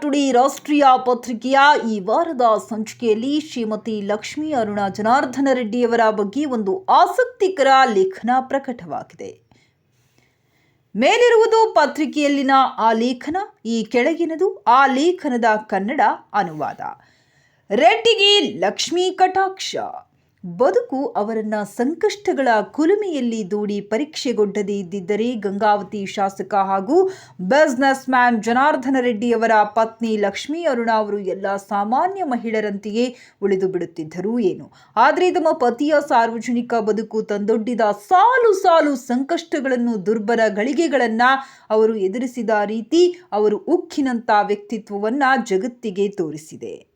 Today ರಾಷ್ಟ್ರೀಯ ಪತ್ರಿಕೆಯ ಈ ವಾರದ ಸಂಚಿಕೆಯಲ್ಲಿ ಶ್ರೀಮತಿ ಲಕ್ಷ್ಮೀ ಅರುಣ ಜನಾರ್ದನ ರೆಡ್ಡಿಯವರ ಬಗ್ಗೆ ಒಂದು ಆಸಕ್ತಿಕರ ಲೇಖನ ಪ್ರಕಟವಾಗಿದೆ. ಮೇಲಿರುವುದು ಪತ್ರಿಕೆಯಲ್ಲಿನ ಆ ಲೇಖನ, ಈ ಕೆಳಗಿನದು ಆ ಲೇಖನದ ಕನ್ನಡ ಅನುವಾದ. ರೆಡ್ಡಿಗೆ ಲಕ್ಷ್ಮೀ ಕಟಾಕ್ಷ. ಬದುಕು ಅವರನ್ನ ಸಂಕಷ್ಟಗಳ ಕುಲುಮೆಯಲ್ಲಿ ದೂಡಿ ಪರೀಕ್ಷೆಗೊಡ್ಡದೇ ಇದ್ದಿದ್ದರೆ ಗಂಗಾವತಿ ಶಾಸಕ ಹಾಗೂ ಬಿಸ್ನೆಸ್ ಮ್ಯಾನ್ ಜನಾರ್ದನ ರೆಡ್ಡಿಯವರ ಪತ್ನಿ ಲಕ್ಷ್ಮೀ ಅರುಣ ಅವರು ಎಲ್ಲ ಸಾಮಾನ್ಯ ಮಹಿಳೆಯರಂತೆಯೇ ಉಳಿದು ಬಿಡುತ್ತಿದ್ದರು ಏನು? ಆದರೆ ತಮ್ಮ ಪತಿಯ ಸಾರ್ವಜನಿಕ ಬದುಕು ತಂದೊಡ್ಡಿದ ಸಾಲು ಸಾಲು ಸಂಕಷ್ಟಗಳನ್ನು ದುರ್ಬಲ ಗಳಿಗೆಗಳನ್ನು ಅವರು ಎದುರಿಸಿದ ರೀತಿ ಅವರು ಉಕ್ಕಿನಂತ ವ್ಯಕ್ತಿತ್ವವನ್ನ ಜಗತ್ತಿಗೆ ತೋರಿಸಿದೆ.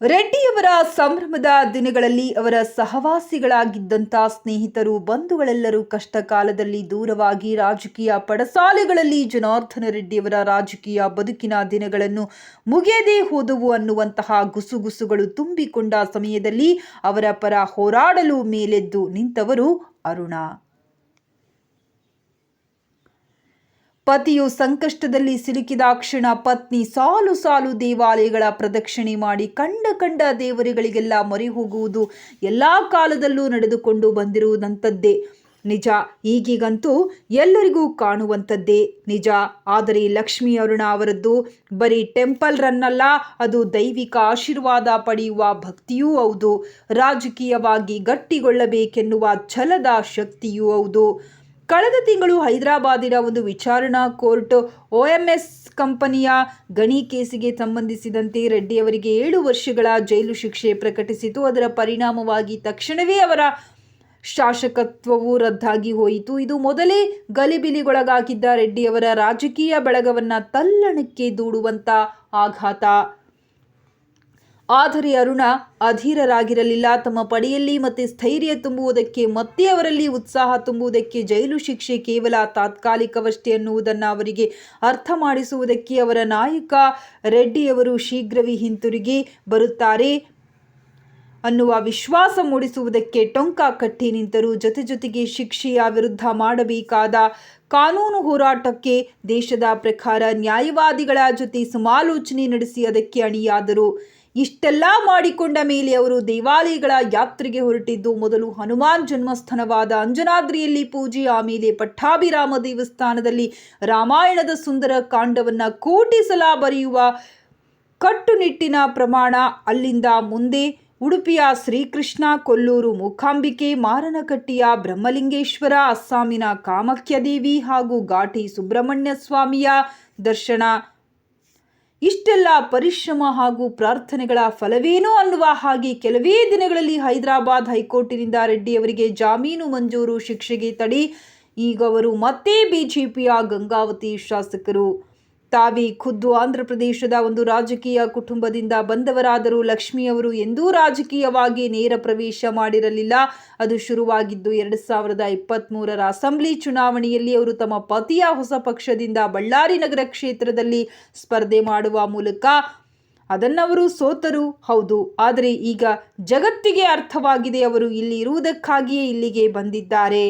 ರೆಡ್ಡಿಯವರ ಸಂಭ್ರಮದ ದಿನಗಳಲ್ಲಿ ಅವರ ಸಹವಾಸಿಗಳಾಗಿದ್ದಂಥ ಸ್ನೇಹಿತರು, ಬಂಧುಗಳೆಲ್ಲರೂ ಕಷ್ಟ ಕಾಲದಲ್ಲಿ ದೂರವಾಗಿ ರಾಜಕೀಯ ಪಡಸಾಲೆಗಳಲ್ಲಿ ಜನಾರ್ದನ ರೆಡ್ಡಿಯವರ ರಾಜಕೀಯ ಬದುಕಿನ ದಿನಗಳನ್ನು ಮುಗಿಯದೇ ಹೋದವು ಅನ್ನುವಂತಹ ಗುಸುಗುಸುಗಳು ತುಂಬಿಕೊಂಡ ಸಮಯದಲ್ಲಿ ಅವರ ಪರ ಹೋರಾಡಲು ಮೇಲೆದ್ದು ನಿಂತವರು ಅರುಣ. ಪತಿಯು ಸಂಕಷ್ಟದಲ್ಲಿ ಸಿಲುಕಿದ ಕ್ಷಣ ಪತ್ನಿ ಸಾಲು ಸಾಲು ದೇವಾಲಯಗಳ ಪ್ರದಕ್ಷಿಣೆ ಮಾಡಿ ಕಂಡ ಕಂಡ ದೇವರುಗಳಿಗೆಲ್ಲ ಮೊರೆ ಹೋಗುವುದು ಎಲ್ಲ ಕಾಲದಲ್ಲೂ ನಡೆದುಕೊಂಡು ಬಂದಿರುವುದಂಥದ್ದೇ. ನಿಜ, ಈಗೀಗಂತೂ ಎಲ್ಲರಿಗೂ ಕಾಣುವಂಥದ್ದೇ. ನಿಜ, ಆದರೆ ಲಕ್ಷ್ಮೀ ಅರುಣ ಅವರದ್ದು ಬರೀ ಟೆಂಪಲ್ ರನ್ನಲ್ಲ, ಅದು ದೈವಿಕ ಆಶೀರ್ವಾದ ಪಡೆಯುವ ಭಕ್ತಿಯೂ ಹೌದು. ರಾಜಕೀಯವಾಗಿ ಗಟ್ಟಿಗೊಳ್ಳಬೇಕೆನ್ನುವ ಛಲದ ಶಕ್ತಿಯೂ ಹೌದು. ಕಳೆದ ತಿಂಗಳು ಹೈದರಾಬಾದಿನ ಒಂದು ವಿಚಾರಣಾ ಕೋರ್ಟ್ ಒಎಂಎಸ್ ಕಂಪನಿಯ ಗಣಿ ಕೇಸಿಗೆ ಸಂಬಂಧಿಸಿದಂತೆ ರೆಡ್ಡಿಯವರಿಗೆ ಏಳು ವರ್ಷಗಳ ಜೈಲು ಶಿಕ್ಷೆ ಪ್ರಕಟಿಸಿತು. ಅದರ ಪರಿಣಾಮವಾಗಿ ತಕ್ಷಣವೇ ಅವರ ಶಾಸಕತ್ವವು ರದ್ದಾಗಿ ಹೋಯಿತು. ಇದು ಮೊದಲೇ ಗಲಿಬಿಲಿಗೊಳಗಾಗಿದ್ದ ರೆಡ್ಡಿಯವರ ರಾಜಕೀಯ ಬಳಗವನ್ನು ತಲ್ಲಣಕ್ಕೆ ದೂಡುವಂತ ಆಘಾತ. ಆದರೆ ಅರುಣ ಅಧೀರರಾಗಿರಲಿಲ್ಲ. ತಮ್ಮ ಪಡೆಯಲ್ಲಿ ಮತ್ತೆ ಸ್ಥೈರ್ಯ ತುಂಬುವುದಕ್ಕೆ, ಮತ್ತೆ ಅವರಲ್ಲಿ ಉತ್ಸಾಹ ತುಂಬುವುದಕ್ಕೆ ಜೈಲು ಶಿಕ್ಷೆ ಕೇವಲ ತಾತ್ಕಾಲಿಕವಷ್ಟೇ ಅನ್ನುವುದನ್ನು ಅವರಿಗೆ ಅರ್ಥ ಮಾಡಿಸುವುದಕ್ಕೆ ಅವರ ನಾಯಕ ರೆಡ್ಡಿಯವರು ಶೀಘ್ರವೇ ಹಿಂತಿರುಗಿ ಬರುತ್ತಾರೆ ಅನ್ನುವ ವಿಶ್ವಾಸ ಮೂಡಿಸುವುದಕ್ಕೆ ಟೊಂಕ ಕಟ್ಟಿ ನಿಂತರು. ಜೊತೆ ಜೊತೆಗೆ ಶಿಕ್ಷೆಯ ವಿರುದ್ಧ ಮಾಡಬೇಕಾದ ಕಾನೂನು ಹೋರಾಟಕ್ಕೆ ದೇಶದ ಪ್ರಕಾರ ನ್ಯಾಯವಾದಿಗಳ ಜೊತೆ ಸಮಾಲೋಚನೆ ನಡೆಸಿ ಅದಕ್ಕೆ ಅಣಿಯಾದರು. ಇಷ್ಟೆಲ್ಲ ಮಾಡಿಕೊಂಡ ಮೇಲೆ ಅವರು ದೇವಾಲಯಗಳ ಯಾತ್ರೆಗೆ ಹೊರಟಿದ್ದು ಮೊದಲು ಹನುಮಾನ್ ಜನ್ಮಸ್ಥಾನವಾದ ಅಂಜನಾದ್ರಿಯಲ್ಲಿ ಪೂಜೆ, ಆಮೇಲೆ ಪಟ್ಟಾಭಿರಾಮ ದೇವಸ್ಥಾನದಲ್ಲಿ ರಾಮಾಯಣದ ಸುಂದರ ಕಾಂಡವನ್ನು ಕೋಟಿ ಸಲ ಬರೆಯುವ ಕಟ್ಟುನಿಟ್ಟಿನ ಪ್ರಮಾಣ ಅಲ್ಲಿಂದ ಮುಂದೆ ಉಡುಪಿಯ ಶ್ರೀಕೃಷ್ಣ, ಕೊಲ್ಲೂರು ಮೂಕಾಂಬಿಕೆ ಮಾರನಕಟ್ಟಿಯ ಬ್ರಹ್ಮಲಿಂಗೇಶ್ವರ, ಅಸ್ಸಾಮಿನ ಕಾಮಾಖ್ಯದೇವಿ ಹಾಗೂ ಘಾಟಿ ಸುಬ್ರಹ್ಮಣ್ಯ ಸ್ವಾಮಿಯ ದರ್ಶನ ಇಷ್ಟೆಲ್ಲ ಪರಿಶ್ರಮ ಹಾಗೂ ಪ್ರಾರ್ಥನೆಗಳ ಫಲವೇನೋ ಅನ್ನುವ ಹಾಗೆ ಕೆಲವೇ ದಿನಗಳಲ್ಲಿ ಹೈದರಾಬಾದ್ ಹೈಕೋರ್ಟಿನಿಂದ ರೆಡ್ಡಿಯವರಿಗೆ ಜಾಮೀನು ಮಂಜೂರು ಶಿಕ್ಷೆಗೆ ತಡೆ. ಈಗ ಅವರು ಮತ್ತೆ ಬಿಜೆಪಿಯ ಗಂಗಾವತಿ ಶಾಸಕರು. ತಾವೇ ಖುದ್ದು ಆಂಧ್ರಪ್ರದೇಶದ ಒಂದು ರಾಜಕೀಯ ಕುಟುಂಬದಿಂದ ಬಂದವರಾದರೂ ಲಕ್ಷ್ಮಿಯವರು ಎಂದೂ ರಾಜಕೀಯವಾಗಿ ನೇರ ಪ್ರವೇಶ ಮಾಡಿರಲಿಲ್ಲ. ಅದು ಶುರುವಾಗಿದ್ದು ಎರಡು ಸಾವಿರದ ಇಪ್ಪತ್ತ್ಮೂರರ ಅಸೆಂಬ್ಲಿ ಚುನಾವಣೆಯಲ್ಲಿ ಅವರು ತಮ್ಮ ಪತಿಯ ಹೊಸ ಪಕ್ಷದಿಂದ ಬಳ್ಳಾರಿ ನಗರ ಕ್ಷೇತ್ರದಲ್ಲಿ ಸ್ಪರ್ಧೆ ಮಾಡುವ ಮೂಲಕ ಅದನ್ನವರು ಸೋತರು. ಹೌದು, ಆದರೆ ಈಗ ಜಗತ್ತಿಗೆ ಅರ್ಥವಾಗಿದೆ ಅವರು ಇಲ್ಲಿ ಇರುವುದಕ್ಕಾಗಿಯೇ ಇಲ್ಲಿಗೆ ಬಂದಿದ್ದಾರೆ.